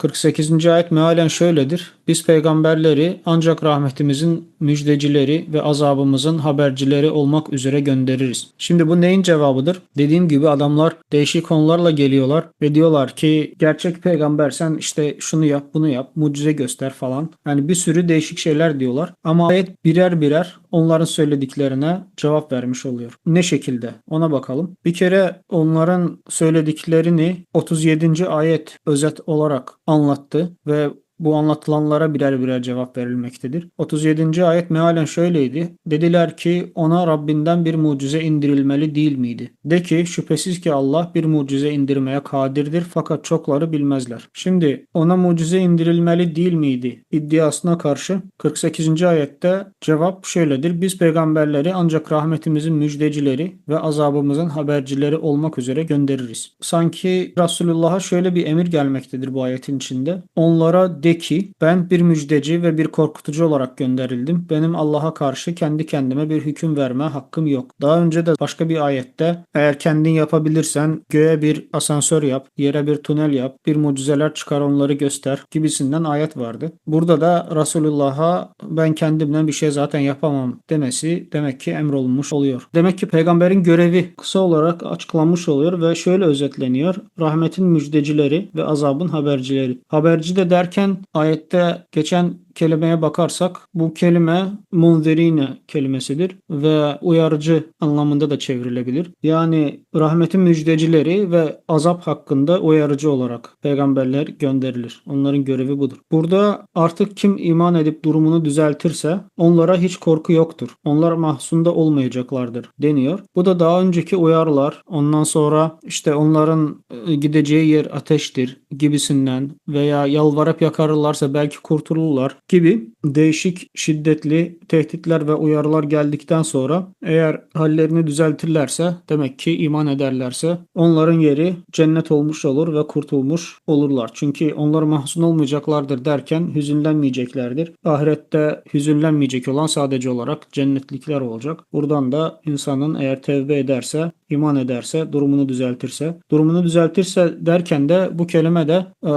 48. ayet mealen şöyledir. Biz peygamberleri ancak rahmetimizin müjdecileri ve azabımızın habercileri olmak üzere göndeririz. Şimdi bu neyin cevabıdır? Dediğim gibi adamlar değişik konularla geliyorlar ve diyorlar ki gerçek peygamber sen işte şunu yap bunu yap mucize göster falan. Yani bir sürü değişik şeyler diyorlar. Ama ayet birer birer onların söylediklerine cevap vermiş oluyor. Ne şekilde? Ona bakalım. Bir kere onların söylediklerini 37. ayet özet olarak anlattı ve bu anlatılanlara birer birer cevap verilmektedir. 37. ayet mealen şöyleydi. Dediler ki ona Rabbinden bir mucize indirilmeli değil miydi? De ki şüphesiz ki Allah bir mucize indirmeye kadirdir fakat çokları bilmezler. Şimdi ona mucize indirilmeli değil miydi? iddiasına karşı 48. ayette cevap şöyledir. Biz peygamberleri ancak rahmetimizin müjdecileri ve azabımızın habercileri olmak üzere göndeririz. Sanki Resulullah'a şöyle bir emir gelmektedir bu ayetin içinde. Onlara de ki ben bir müjdeci ve bir korkutucu olarak gönderildim. Benim Allah'a karşı kendi kendime bir hüküm verme hakkım yok. Daha önce de başka bir ayette eğer kendin yapabilirsen göğe bir asansör yap, yere bir tünel yap, bir mucizeler çıkar onları göster gibisinden ayet vardı. Burada da Resulullah'a ben kendimden bir şey zaten yapamam demesi demek ki emrolunmuş oluyor. Demek ki peygamberin görevi kısa olarak açıklanmış oluyor ve şöyle özetleniyor. Rahmetin müjdecileri ve azabın habercileri. Haberci de derken ayette geçen kelimeye bakarsak bu kelime munzirine kelimesidir ve uyarıcı anlamında da çevrilebilir. Yani rahmetin müjdecileri ve azap hakkında uyarıcı olarak peygamberler gönderilir. Onların görevi budur. Burada artık kim iman edip durumunu düzeltirse onlara hiç korku yoktur. Onlar mahzunda olmayacaklardır deniyor. Bu da daha önceki uyarılar ondan sonra işte onların e, gideceği yer ateştir gibisinden veya yalvarıp yakarırlarsa belki kurtulurlar gibi değişik şiddetli tehditler ve uyarılar geldikten sonra eğer hallerini düzeltirlerse demek ki iman ederlerse onların yeri cennet olmuş olur ve kurtulmuş olurlar. Çünkü onlar mahzun olmayacaklardır derken hüzünlenmeyeceklerdir. Ahirette hüzünlenmeyecek olan sadece olarak cennetlikler olacak. Buradan da insanın eğer tevbe ederse, iman ederse, durumunu düzeltirse, durumunu düzeltirse derken de bu kelime de e,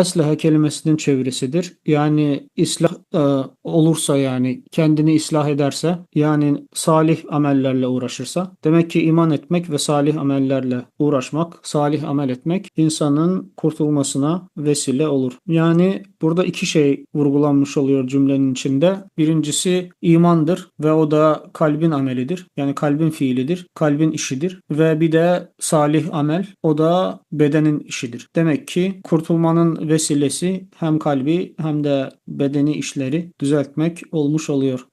eslehe kelimesinin çevirisidir. Yani islah e, olursa yani kendini ıslah ederse yani salih amellerle uğraşırsa demek ki iman etmek ve salih amellerle uğraşmak, salih amel etmek insanın kurtulmasına vesile olur. Yani burada iki şey vurgulanmış oluyor cümlenin içinde. Birincisi imandır ve o da kalbin amelidir. Yani kalbin fiilidir, kalbin işidir ve bir de salih amel o da bedenin işidir. Demek ki kurtulmanın vesilesi hem kalbi hem de bedeni işleri düzeltmek olmuş oluyor.